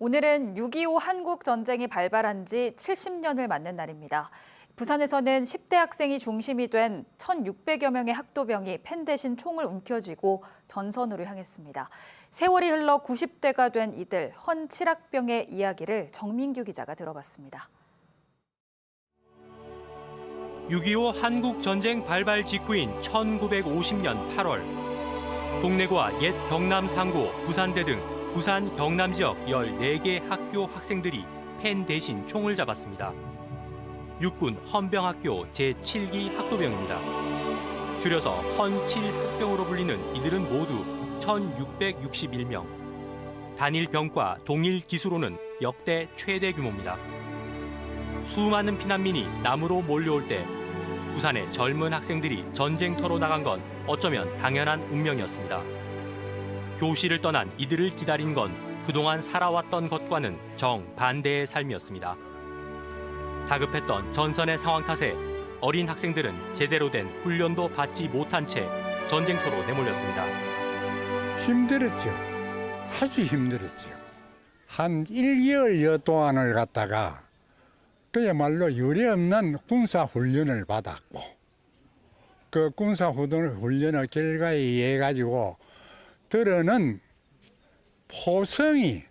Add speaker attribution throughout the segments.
Speaker 1: 오늘은 6.25 한국 전쟁이 발발한 지 70년을 맞는 날입니다. 부산에서는 10대 학생이 중심이 된 1,600여 명의 학도병이 펜 대신 총을 움켜쥐고 전선으로 향했습니다. 세월이 흘러 90대가 된 이들 헌 칠학병의 이야기를 정민규 기자가 들어봤습니다.
Speaker 2: 6.25 한국 전쟁 발발 직후인 1950년 8월 동래구와 옛 경남 상고, 부산대 등 부산 경남 지역 14개 학교 학생들이 펜 대신 총을 잡았습니다. 육군 헌병학교 제7기 학도병입니다. 줄여서 헌7학병으로 불리는 이들은 모두 1661명. 단일 병과 동일 기수로는 역대 최대 규모입니다. 수많은 피난민이 남으로 몰려올 때 부산의 젊은 학생들이 전쟁터로 나간 건 어쩌면 당연한 운명이었습니다. 교실을 떠난 이들을 기다린 건 그동안 살아왔던 것과는 정반대의 삶이었습니다. 다급했던 전선의 상황 탓에 어린 학생들은 제대로 된 훈련도 받지 못한 채 전쟁터로 내몰렸습니다.
Speaker 3: 힘들었죠. 아주 힘들었죠. 한 1개월여 동안을 갖다가 그야말로 유례없는 군사 훈련을 받았고 그 군사 훈련의 결과에 의해 가지고 들어는 포성이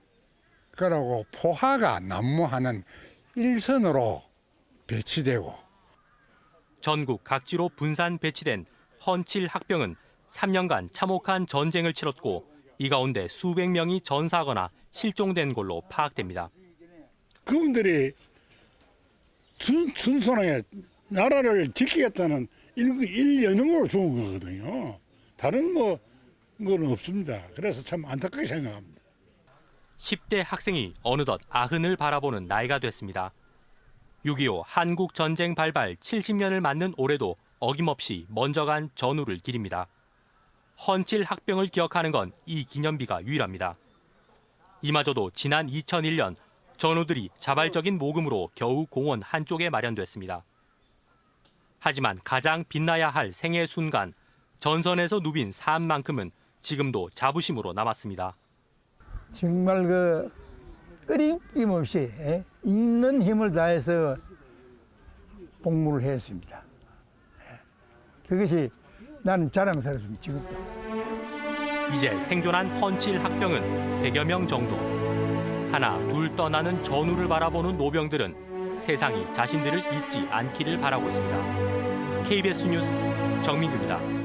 Speaker 3: 그러고 포화가 난무하는 일선으로 배치되고
Speaker 2: 전국 각지로 분산 배치된 헌칠 학병은 3년간 참혹한 전쟁을 치렀고 이 가운데 수백 명이 전사하거나 실종된 걸로 파악됩니다.
Speaker 4: 그분들이 순, 순순하게 나라를 지키겠다는 일, 일연음으로 죽은 거거든요. 다른 뭐, 건 없습니다. 그래서 참 안타깝게 생각합니다.
Speaker 2: 10대 학생이 어느덧 아흔을 바라보는 나이가 됐습니다. 6.25 한국 전쟁 발발 70년을 맞는 올해도 어김없이 먼저 간 전우를 기립니다. 헌칠 학병을 기억하는 건 이 기념비가 유일합니다. 이마저도 지난 2001년 전우들이 자발적인 모금으로 겨우 공원 한쪽에 마련됐습니다. 하지만 가장 빛나야 할 생애 순간 전선에서 누빈 삶만큼은 지금도 자부심으로 남았습니다.
Speaker 5: 정말 그 끊임없이 예, 있는 힘을 다해서 복무를 했습니다. 예. 그것이 나는 자랑스럽습니다. 지금도.
Speaker 2: 이제 생존한 헌칠 학병은 100여 명 정도. 하나, 둘 떠나는 전우를 바라보는 노병들은 세상이 자신들을 잊지 않기를 바라고 있습니다. KBS 뉴스 정민규입니다.